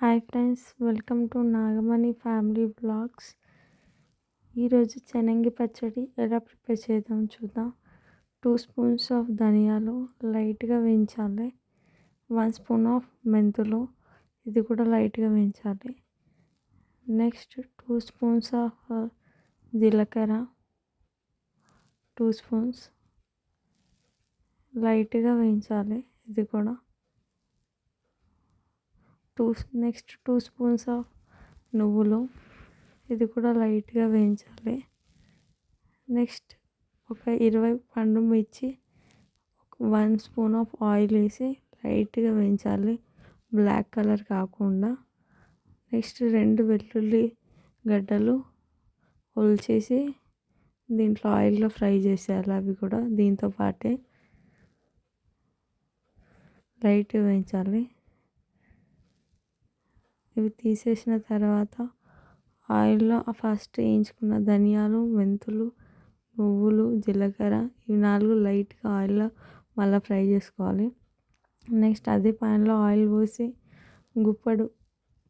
Hi friends welcome to Nagamani family blogs. ఈరోజు శనగ పచ్చడి ఎలా ప్రిపేర్ చేద్దాం చూద్దాం. టూ స్పూన్స్ ఆఫ్ ధనియాలు లైట్గా వేయించాలి. వన్ స్పూన్ ఆఫ్ మెంతులు ఇది కూడా లైట్గా వేయించాలి. నెక్స్ట్ టూ స్పూన్స్ ఆఫ్ జీలకర్ర టూ స్పూన్స్ లైట్గా వేయించాలి ఇది కూడా. Two next two spoons of నువ్వులు. ఇది కూడా లైట్గా వేయించాలి. నెక్స్ట్ ఒక ఇరవై పండు మిర్చి వన్ స్పూన్ ఆఫ్ ఆయిల్ వేసి లైట్గా వేయించాలి. బ్లాక్ కలర్ కాకుండా. నెక్స్ట్ రెండు వెల్లుల్లి గడ్డలు ఒలిచేసి దీంట్లో ఆయిల్లో ఫ్రై చేసేయాలి అవి కూడా దీంతో పాటే. లైట్గా వేయించాలి. ఇవి తీసేసిన తర్వాత ఆయిల్లో ఫస్ట్ వేయించుకున్న ధనియాలు మెంతులు నువ్వులు జీలకర్ర ఇవి నాలుగు లైట్గా ఆయిల్లో మళ్ళీ ఫ్రై చేసుకోవాలి. నెక్స్ట్ అదే ప్యాన్లో ఆయిల్ పోసి గుప్పడు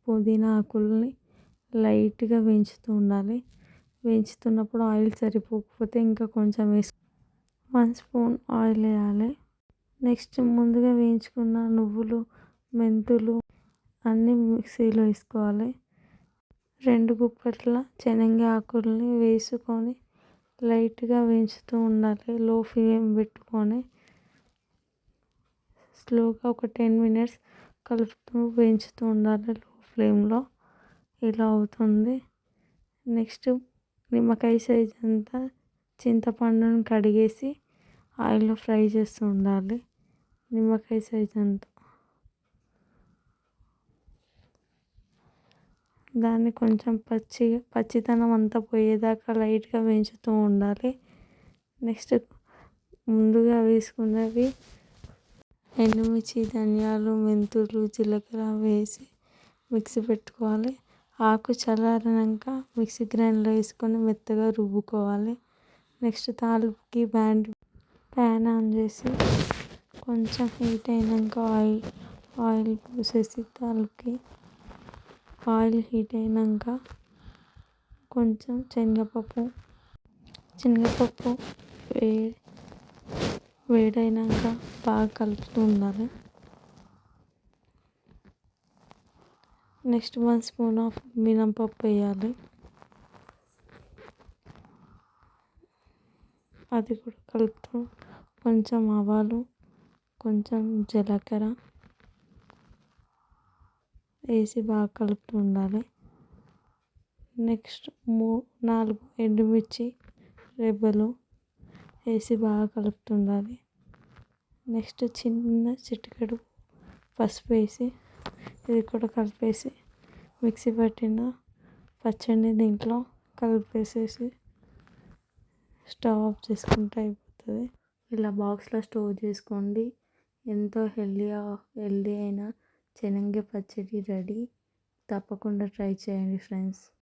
పుదీనా ఆకుల్ని లైట్గా వేయించుతూ ఉండాలి. వేయించుతున్నప్పుడు ఆయిల్ సరిపోకపోతే ఇంకా కొంచెం వేసి వన్ స్పూన్ ఆయిల్ వేయాలి. నెక్స్ట్ ముందుగా వేయించుకున్న నువ్వులు మెంతులు అన్నీ మిక్సీలో వేసుకోవాలి. రెండు గుప్పట్ల శనగ ఆకుల్ని వేసుకొని లైట్గా వేయించుతూ ఉండాలి. లో ఫ్లేమ్ పెట్టుకొని స్లోగా ఒక టెన్ మినిట్స్ కలుపుతూ వేయించుతూ ఉండాలి. లో ఫ్లేమ్లో ఇలా అవుతుంది. నెక్స్ట్ నిమ్మకాయ సైజ్ అంతా చింతపండును కడిగేసి ఆయిల్లో ఫ్రై చేస్తూ ఉండాలి. నిమ్మకాయ సైజ్ అంతా దాన్ని కొంచెం పచ్చి పచ్చితనం అంతా పోయేదాకా లైట్గా వేయించుతూ ఉండాలి. నెక్స్ట్ ముందుగా వేసుకున్నవి ఎండుమిర్చి ధనియాలు మెంతులు జీలకర్ర వేసి మిక్సీ పెట్టుకోవాలి. ఆకు చల్లారినాక మిక్సీ గ్రైండ్లో వేసుకొని మెత్తగా రుబ్బుకోవాలి. నెక్స్ట్ తాలింపుకి బ్యాండ్ ప్యాన్ ఆన్ చేసి కొంచెం హీట్ అయినాక ఆయిల్ ఆయిల్ పోసేసి తాలింపుకి ఆయిల్ హీట్ అయినాక కొంచెం శనగపప్పు శనగపప్పు వే వేడైనాక బాగా కలుపుతూ ఉండాలి. నెక్స్ట్ వన్ స్పూన్ ఆఫ్ మినపప్పు వేయాలి. అది కూడా కలుపుతూ కొంచెం ఆవాలు కొంచెం జీలకర్ర వేసి బాగా కలుపుతూ ఉండాలి. నెక్స్ట్ మూ నాలుగు ఎండుమిర్చి రెబ్బలు వేసి బాగా కలుపుతూ ఉండాలి. నెక్స్ట్ చిన్న చిటికెడు పసుపు వేసి ఇది కూడా కలిపేసి మిక్సీ పట్టిన పచ్చడిని దీంట్లో కలిపేసేసి స్టవ్ ఆఫ్ చేసుకుంటే అయిపోతుంది. ఇలా బాక్స్లో స్టోర్ చేసుకోండి. ఎంతో హెల్దీగా హెల్దీ అయిన శనగ పచ్చడి రెడీ. తప్పకుండా ట్రై చేయండి ఫ్రెండ్స్.